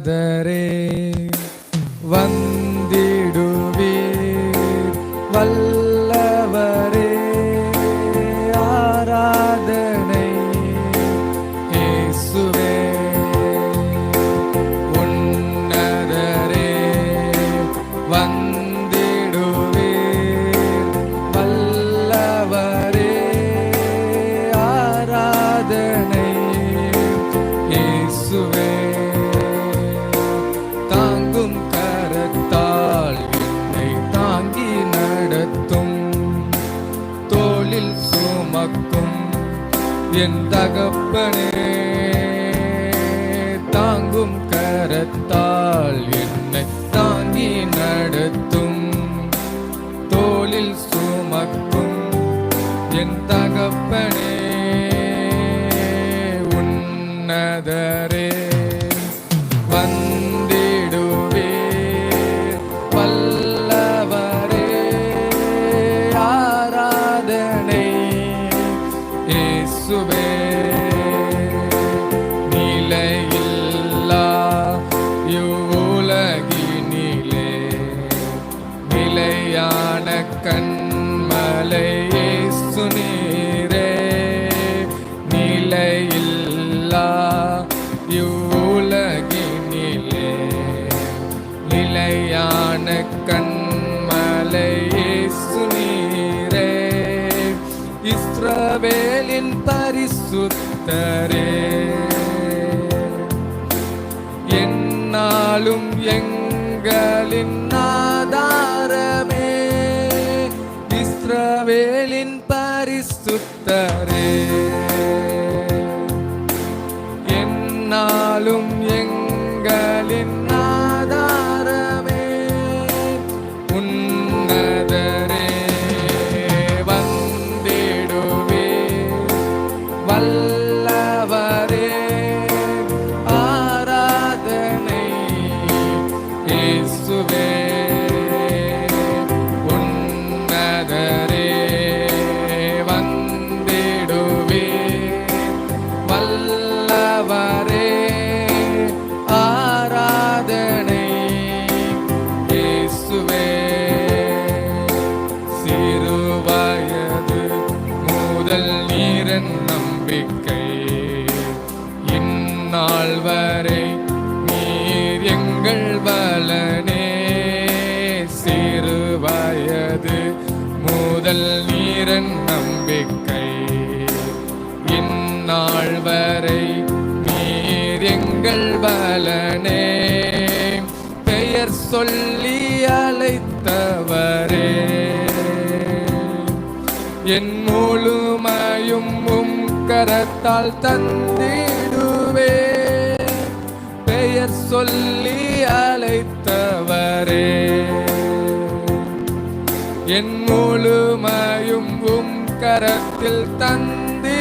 கதரே வந்த என் தகப்பனே தாங்கும் கரத்தால் என்னை தாங்கி நடத்தும் தோளில் சுமக்கும் என் தகப்பனே உன்னதரே. நிலையான கண்மலை நிலையில்லா இவ்வுலகினிலே. நிலையான கண்மலை இயேசு இஸ்ரவேலின் பரிசுத்தரே. என்னாலும் எங்களின் இஸ்ரவேலின் பரிசுத்தரே. என்னாலும் எங்களின் திறன் நம்பிக்கை. இந்நாள் வரை நீர் எங்கள் பலனே. பெயர் சொல்லி அழைத்தவரே. என் முழுமையும் உம் கரத்தால் தந்திடுவே. பெயர் சொல்லி அழைத்தவரே. என் முழுமையும் கரத்தில் தந்திடுவேன்.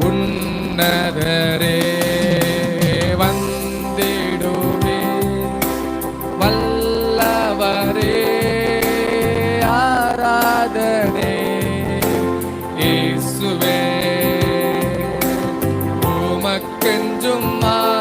உன்னதரே வந்திடுவேன். வல்லவரே ஆராதனே இயேசுவே உமக்கெஞ்சும் மா